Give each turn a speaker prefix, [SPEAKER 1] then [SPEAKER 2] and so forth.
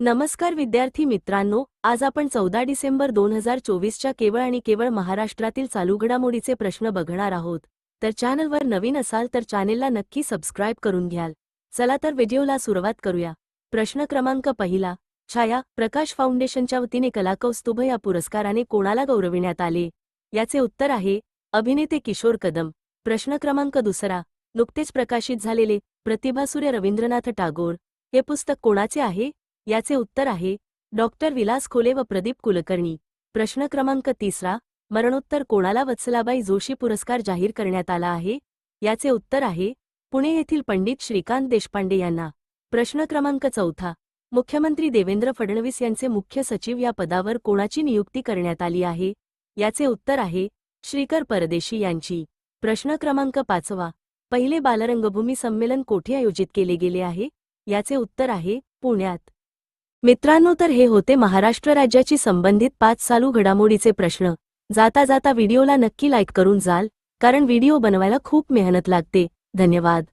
[SPEAKER 1] नमस्कार विद्यार्थी मित्रांनो आज आपण चौदा डिसेंबर दोन हजार चोवीसच्या केवळ आणि केवळ महाराष्ट्रातील चालू घडामोडीचे प्रश्न बघणार आहोत. तर चॅनलवर नवीन असाल तर चॅनेलला नक्की सबस्क्राईब करून घ्याल. चला तर व्हिडिओला सुरुवात करूया. प्रश्न क्रमांक पहिला छाया प्रकाश फाउंडेशनच्या वतीने कलाकौस्तुभ या पुरस्काराने कोणाला गौरविण्यात आले? याचे उत्तर आहे अभिनेते किशोर कदम. प्रश्न क्रमांक दुसरा नुकतेच प्रकाशित झालेले प्रतिभासूर्य रवींद्रनाथ टागोर. हे पुस्तक कोणाचे आहे? याचे उत्तर आहे डॉक्टर विलास खोले व प्रदीप कुलकर्णी. प्रश्न क्रमांक तिसरा मरणोत्तर कोणाला वत्सलाबाई जोशी पुरस्कार जाहीर करण्यात आला आहे? याचे उत्तर आहे पुणे येथील पंडित श्रीकांत देशपांडे यांना. प्रश्न क्रमांक चौथा मुख्यमंत्री देवेंद्र फडणवीस यांचे मुख्य सचिव या पदावर कोणाची नियुक्ती करण्यात आली आहे? याचे उत्तर आहे श्रीकर परदेशी यांची. प्रश्न क्रमांक पाचवा पहिले बालरंगभूमी संमेलन कोठे आयोजित केले गेले आहे? याचे उत्तर आहे पुण्यात. मित्रांनो तर हे होते महाराष्ट्र राज्याची संबंधित पाच चालू घडामोडीचे प्रश्न. जाता जाता व्हिडिओला नक्की लाईक करून जाल कारण व्हिडिओ बनवायला खूप मेहनत लागते. धन्यवाद.